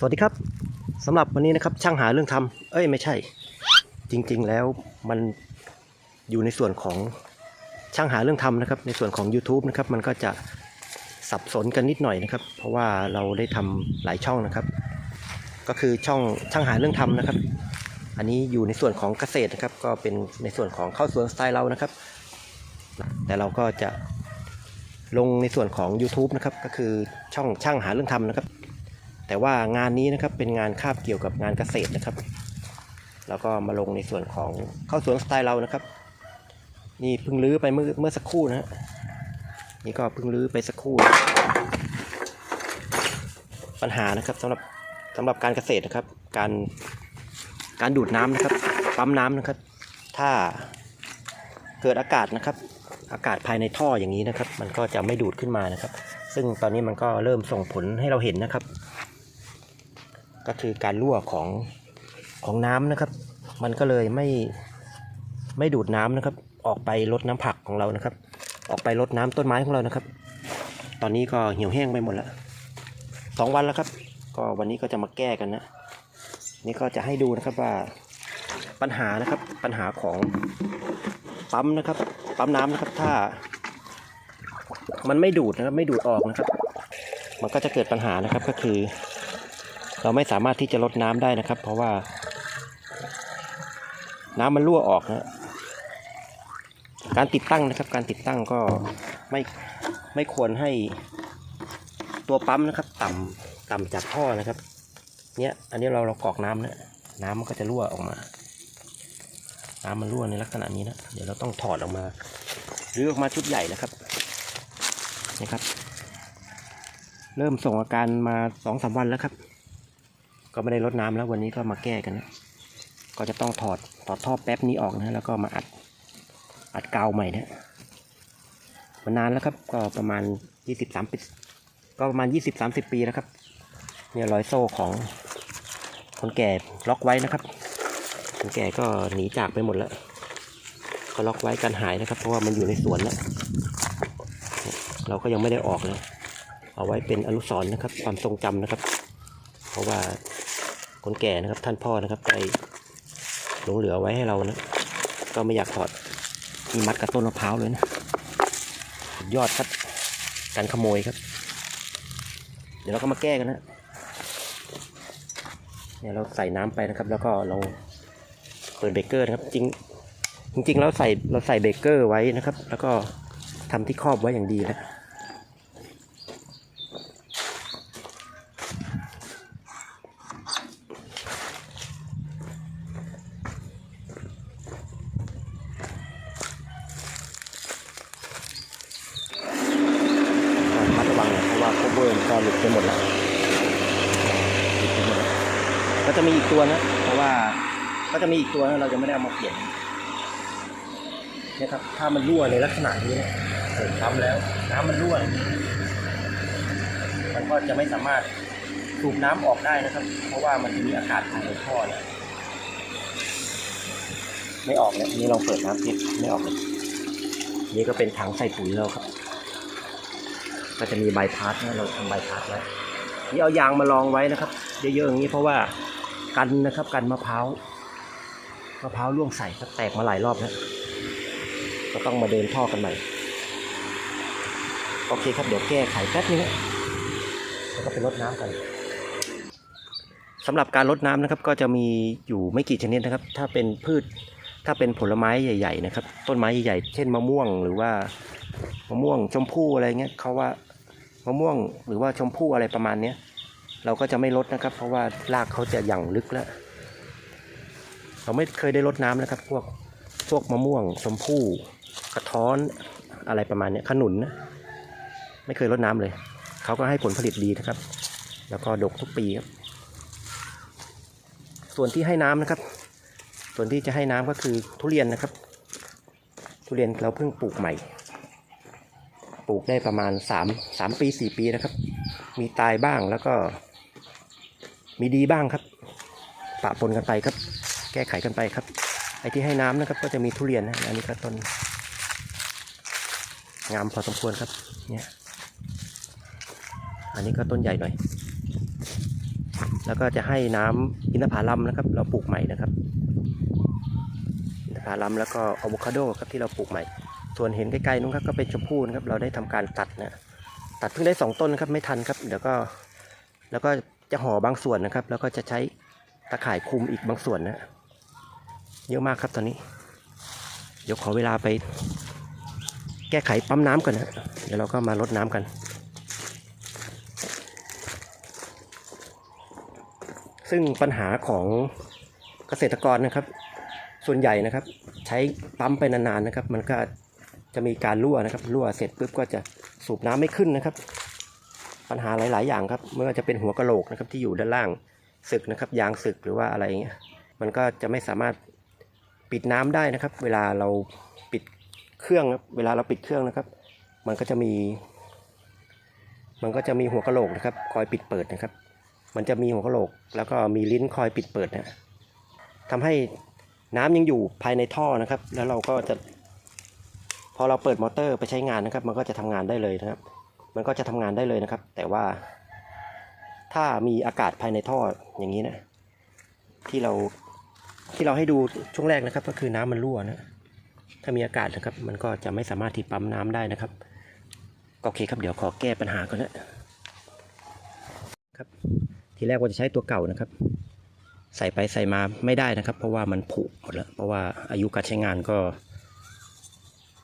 สวัสดีครับสำหรับวันนี้นะครับช่างหาเรื่องทำเอ้ยไม่ใช่ จริงๆแล้วมันอยู่ในส่วนของช่างหาเรื่องทำนะครับ ในส่วนของ YouTube นะครับมันก็จะสับสนกันนิดหน่อยนะครับ เพราะว่าเราได้ทำหลายช่องนะครับ ก็คือช่องช่างหาเรื่องทำนะครับ อันนี้อยู่ในส่วนของเกษตรนะครับ ก็เป็นในส่วนของเข้าสวนสไตล์เรานะครับ แต่เราก็จะลงในส่วนของ YouTube นะครับก็คือช่องช่างหาเรื่องทำนะครับ แต่ว่างานนี้นะครับเป็นงานคาบเกี่ยวกับงานเกษตรนะครับ แล้วก็มาลงในส่วนของเข้าสวนสไตล์เรานะครับ นี่เพิ่งรื้อไปเมื่อเมื่อสักครู่นะฮะนี่ก็เพิ่งรื้อไปสักครู่ ปัญหานะครับสำหรับสำหรับการเกษตรนะครับ การการดูดน้ำนะครับ ปั๊มน้ำนะครับ ถ้าเกิดอากาศนะครับ อากาศภายในท่ออย่างนี้นะครับ มันก็จะไม่ดูดขึ้นมานะครับ ซึ่งตอนนี้มันก็เริ่มส่งผลให้เราเห็นนะครับ ก็คือการรั่วของของน้ำนะครับ มันก็เลยไม่ไม่ดูดน้ำนะครับ ออกไปลดน้ำผักของเรานะครับ ออกไปลดน้ำต้นไม้ของเรานะครับ ตอนนี้ก็เหี่ยวแห้งไปหมดแล้วสองวันแล้วครับ ก็วันนี้ก็จะมาแก้กันนะ นี่ก็จะให้ดูนะครับว่าปัญหานะครับปัญหาของปั๊มนะครับ ปั๊มน้ำนะครับถ้า มันไม่ดูดนะครับไม่ดูดออกนะครับ มันก็จะเกิดปัญหานะครับก็คือ เราไม่สามารถที่จะลดน้ำได้นะครับ เพราะว่า น้ำมันรั่วออกนะการติดตั้งนะครับ การติดตั้งก็ไม่ไม่ควรให้ตัวปั๊มนะครับ ต่ำต่ำจากท่อนะครับ เนี่ยอันนี้เราเรากรอกน้ำนะน้ำมันก็จะรั่วออกมา น้ำมันรั่วในลักษณะนี้นะเดี๋ยวเราต้องถอดออกมาหรือออกมาชุดใหญ่นะครับนะครับ เริ่มส่งอาการมาสองสามวันแล้วครับ ก็ไม่ได้ลดน้ำแล้ววันนี้ก็มาแก้กันนะก็จะต้องถอดถอดท่อแป๊บนี้ออกนะแล้วก็มาอัดอัดกาวใหม่นะมานานแล้วครับก็ประมาณยี่สิบสามปีก็ประมาณยี่สิบสามสิบปีแล้วครับเนี่ยรอยโซ่ของคนแก่ล็อกไว้นะครับ คนแก่ก็หนีจากไปหมดแล้วก็ล็อกไว้กันหายนะครับ เพราะว่ามันอยู่ในสวนแล้วเราก็ยังไม่ได้ออกเลยเอาไว้เป็นอนุสรณ์นะครับ ความทรงจำนะครับ เพราะว่า คนแก่นะครับ ท่านพ่อนะครับได้หลงเหลือไว้ให้เรานะ ก็ไม่อยากถอดมีมัดกับต้นมะพร้าวเลยนะ ยอดครับการขโมยครับ เดี๋ยวเราก็มาแก้กันนะเนี่ยเราใส่น้ำไปนะครับ แล้วก็เราเปิดเบเกอร์นะครับ จริงจริงๆแล้วใส่เราใส่เบเกอร์ไว้นะครับ แล้วก็ทำที่ครอบไว้อย่างดีแล้ว ระมัดระวังหน่อยเพราะว่าโคเวอร์มันก็ หลุดไปหมดแล้วหลุดไปหมดแล้วก็จะมีอีกตัวนะเพราะว่าก็จะมีอีกตัวนะเราจะไม่ได้เอามาเปลี่ยนเนี่ยครับถ้ามันรั่วในลักษณะนี้นะเสร็จทำแล้ว น้ำมันรั่วมันก็จะไม่สามารถสูบน้ำออกได้นะครับ เพราะว่ามันจะมีอากาศภายในท่อเนี่ยไม่ออกเนี่ยนี่ลองเปิดน้ำทิไม่ออกเลยนี่ก็เป็นถังใส่ปุ๋ยแล้วครับ ก็จะมีใบพัดนะเราทำใบพัดไว้นี่เอายางมาลองไว้นะครับ เยอะๆอย่างนี้เพราะว่ากันนะครับกันมะพร้าวมะพร้าวร่วงใส่ก็แตกมาหลายรอบแล้วก็ต้องมาเดินท่อกันใหม่โอเคครับเดี๋ยวแก้ไขแป๊บนึงนะแล้วก็ไปรดน้ำกันสำหรับการรดน้ำนะครับก็จะมีอยู่ไม่กี่ชนิดนะครับ ถ้าเป็นพืชถ้าเป็นผลไม้ใหญ่ ๆ นะครับ ต้นไม้ใหญ่ๆเช่นมะม่วงหรือว่า มะม่วงชมพู่อะไรเงี้ยเขาว่ามะม่วงหรือว่าชมพู่อะไรประมาณเนี้ยเราก็จะไม่ลดนะครับ เพราะว่ารากเขาจะหยั่งลึกแล้ว เราไม่เคยได้ลดน้ำนะครับ พวกพวกมะม่วงชมพู่กระท้อนอะไรประมาณเนี้ยขนุนนะไม่เคยลดน้ำเลย เขาก็ให้ผลผลิตดีนะครับ แล้วก็ดกทุกปีครับ ส่วนที่ให้น้ำนะครับ ส่วนที่จะให้น้ำก็คือทุเรียนนะครับ ทุเรียนเราเพิ่งปลูกใหม่ ปลูกได้ประมาณสามสามปีสี่ปีนะครับ มีตายบ้างแล้วก็ มีดีบ้างครับ ปะปนกันไปครับ แก้ไขกันไปครับ ไอ้ที่ให้น้ำนะครับ ก็จะมีทุเรียนนะอันนี้ก็ต้นงามพอสมควรครับ เนี่ย อันนี้ก็ต้นใหญ่หน่อย แล้วก็จะให้น้ำอินทผลัมนะครับ เราปลูกใหม่นะครับ อินทผลัมแล้วก็อะโวคาโดครับที่เราปลูกใหม่ ส่วนเห็นใกล้ๆนู้นครับก็เป็นชมพู่นะครับ เราได้ทำการตัดนะตัดเพิ่งได้สองต้นนะครับไม่ทันครับ เดี๋ยวก็แล้วก็จะห่อบางส่วนนะครับ แล้วก็จะใช้ตะข่ายคุมอีกบางส่วนนะเยอะมากครับตอนนี้ เดี๋ยวขอเวลาไป แก้ไขปั๊มน้ำก่อนนะเดี๋ยวเราก็มาลดน้ำกัน ซึ่งปัญหาของเกษตรกรนะครับ ส่วนใหญ่นะครับ ใช้ปั๊มไปนานๆนะครับ มันก็ จะมีการรั่วนะครับรั่วเสร็จปุ๊บก็จะสูบน้ำไม่ขึ้นนะครับ ปัญหาหลาย ๆ อย่างครับไม่ว่าจะเป็นหัวกะโหลกนะครับที่อยู่ด้านล่างสึกนะครับยางสึกหรือว่าอะไรเงี้ยมันก็จะไม่สามารถปิดน้ำได้นะครับ เวลาเราปิดเครื่องเวลาเราปิดเครื่องนะครับ มันก็จะมี มันก็จะมีหัวกะโหลกนะครับ คอยปิดเปิดนะครับ มันจะมีหัวกะโหลก แล้วก็มีลิ้นคอยปิดเปิดนะทำให้น้ำยังอยู่ภายในท่อนะครับ แล้วเราก็จะ พอเราเปิดมอเตอร์ไปใช้งานนะครับ มันก็จะทำงานได้เลยนะครับ มันก็จะทำงานได้เลยนะครับ แต่ว่า ถ้ามีอากาศภายในท่ออย่างนี้นะ ที่เราที่เราให้ดูช่วงแรกนะครับ ก็คือน้ำมันรั่วนะ ถ้ามีอากาศนะครับ มันก็จะไม่สามารถที่ปั๊มน้ำได้นะครับก็โอเคครับเดี๋ยวขอแก้ปัญหาก่อนนะครับ ทีแรกว่าจะใช้ตัวเก่านะครับ ใส่ไปใส่มาไม่ได้นะครับ เพราะว่ามันผุหมดแล้วเพราะว่าอายุการใช้งานก็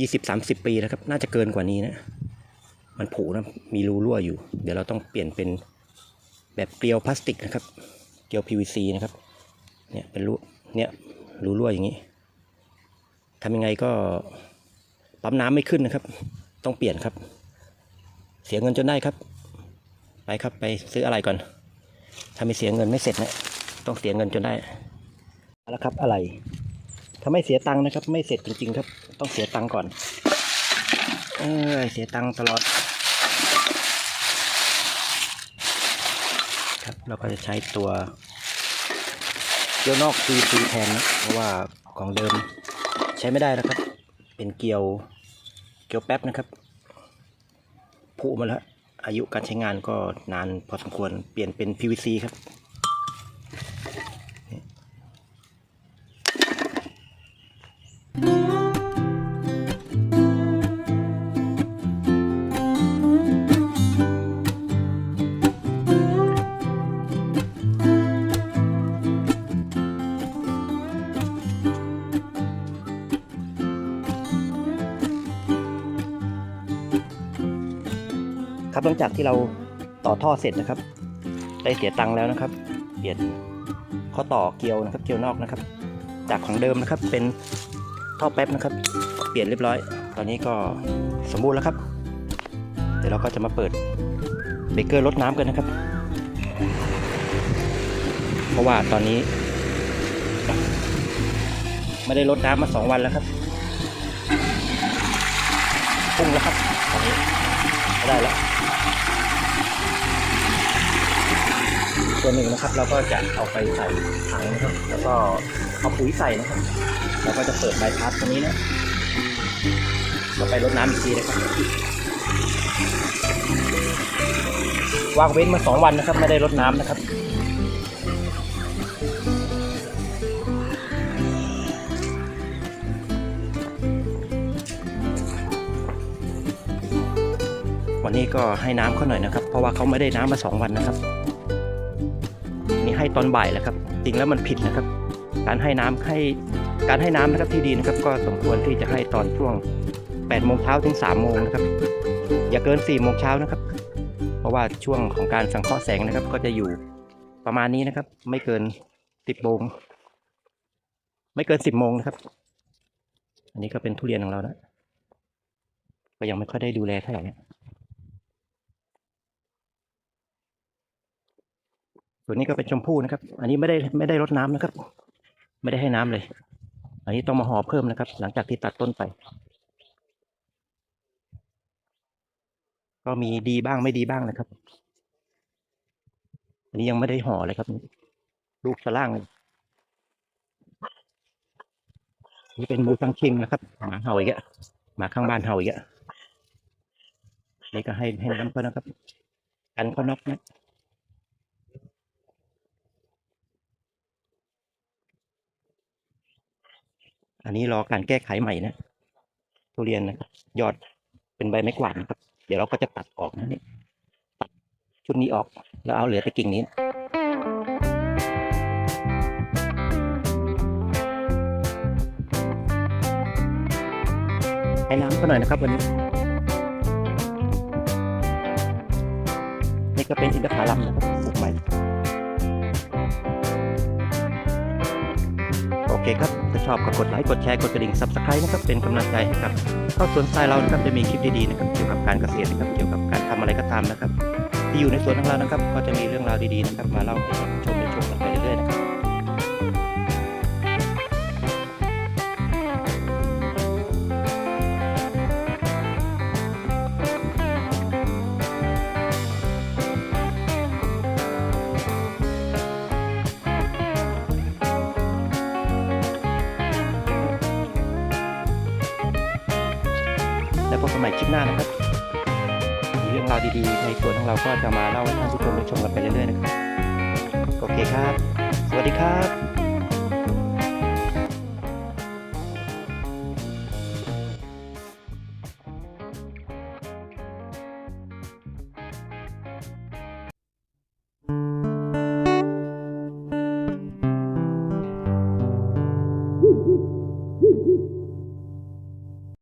ยี่สิบสามสิบปีแล้วครับ น่าจะเกินกว่านี้นะ มันผุนะ มีรูรั่วอยู่ เดี๋ยวเราต้องเปลี่ยนเป็นแบบเกลียวพลาสติกนะครับ เกลียว PVC นะครับ เนี่ยเป็นรูเนี่ยรูรั่วอย่างนี้ทำยังไงก็ปั๊มน้ำไม่ขึ้นนะครับ ต้องเปลี่ยนครับ เสียเงินจนได้ครับ ไปครับไปซื้ออะไรก่อน ถ้าไม่เสียเงินไม่เสร็จนะ ต้องเสียเงินจนได้เอาละครับอะไร ถ้าไม่เสียตังค์นะครับ ไม่เสร็จจริงๆครับ ต้องเสียตังค์ก่อน เออเสียตังค์ตลอด ครับ เราก็จะใช้ตัวเกียวนอก PVC แทนนะเพราะว่าของเดิมใช้ไม่ได้แล้วครับ เป็นเกลียวเกลียวแป๊บนะครับผุมาแล้วอายุการใช้งานก็นานพอสมควรเปลี่ยนเป็น PVC ครับ ครับหลังจากที่เราต่อท่อเสร็จนะครับ ได้เสียตังค์แล้วนะครับ เปลี่ยนข้อต่อเกลียวนะครับ เกลียวนอกนะครับ จากของเดิมนะครับเป็นท่อแป๊บนะครับ เปลี่ยนเรียบร้อย ตอนนี้ก็สมบูรณ์แล้วครับ เดี๋ยวเราก็จะมาเปิดเบเกอร์ลดน้ำกันนะครับ เพราะว่าตอนนี้ ไม่ได้ลดน้ำมาสองวันแล้วครับพุ่งแล้วครับตอนนี้ไม่ได้แล้ว ส่วหนึ่งนะครับ เราก็จะเอาไปใส่ถังนะครับ แล้วก็เอาปุ๋ยใส่นะครับ เราก็จะเปิดใบพัดตรงนี้นะเราไปรดน้ำอีกทีนะครับวางเว้นมาสองวันนะครับ ไม่ได้รดน้ำนะครับวันนี้ก็ให้น้ำเขาหน่อยนะครับ เพราะว่าเขาไม่ได้น้ำมาสองวันนะครับ ให้ตอนบ่ายแล้วครับ จริงแล้วมันผิดนะครับ การให้น้ำให้การให้น้ำนะครับที่ดีนะครับ ก็สมควรที่จะให้ตอนช่วง8โมงเช้าถึง3โมงนะครับ อย่าเกิน4โมงเช้านะครับ เพราะว่าช่วงของการสังเคราะห์แสงนะครับ ก็จะอยู่ประมาณนี้นะครับ ไม่เกิน 10โมงไม่เกิน 10โมงนะครับ อันนี้ก็เป็นทุเรียนของเรานะก็ยังไม่ค่อยได้ดูแลเท่าไหร่เนี่ย ส่วนนี้ก็เป็นชมพู่นะครับ อันนี้ไม่ได้ไม่ได้รดน้ำนะครับ ไม่ได้ให้น้ำเลย อันนี้ต้องมาห่อเพิ่มนะครับ หลังจากที่ตัดต้นไป ก็มีดีบ้างไม่ดีบ้างนะครับ อันนี้ยังไม่ได้ห่อเลยครับลูกสล่างเลยนี่เป็นมูสังคิงนะครับหมาเห่าอีกอะหมาข้างบ้านเห่าอีกอะนี่ก็ให้ให้น้ำเขานะครับ กันเขานกนะ อันนี้รอการแก้ไขใหม่นะทุเรียนนะครับยอดเป็นใบไม้กวาดนะครับ เดี๋ยวเราก็จะตัดออกนะนี่ตัดชุดนี้ออกแล้วเอาเหลือแต่กิ่งนี้ให้น้ำก็หน่อยนะครับวันนี้ นี่ก็เป็นอินทผลัมนะครับปลูกใหม่ เคครับ ถ้าชอบก็กดไลค์กดแชร์กดกระดิ่ง subscribe นะครับ เป็นกำลังใจให้ครับเข้าสวนทรายเรานะครับจะมีคลิปดีๆนะครับเกี่ยวกับการเกษตรนะครับเกี่ยวกับการทำอะไรก็ตามนะครับ ที่อยู่ในสวนของเรานะครับ ก็จะมีเรื่องราวดีๆนะครับมาเล่าให้ชม ม่คลิปหน้านะครับมีเรื่องราวดีๆ ในสวนของเราก็จะมาเล่าให้ท่านผู้ชมได้ชมกันไปเรื่อยๆนะครับ โอเคครับ สวัสดีครับ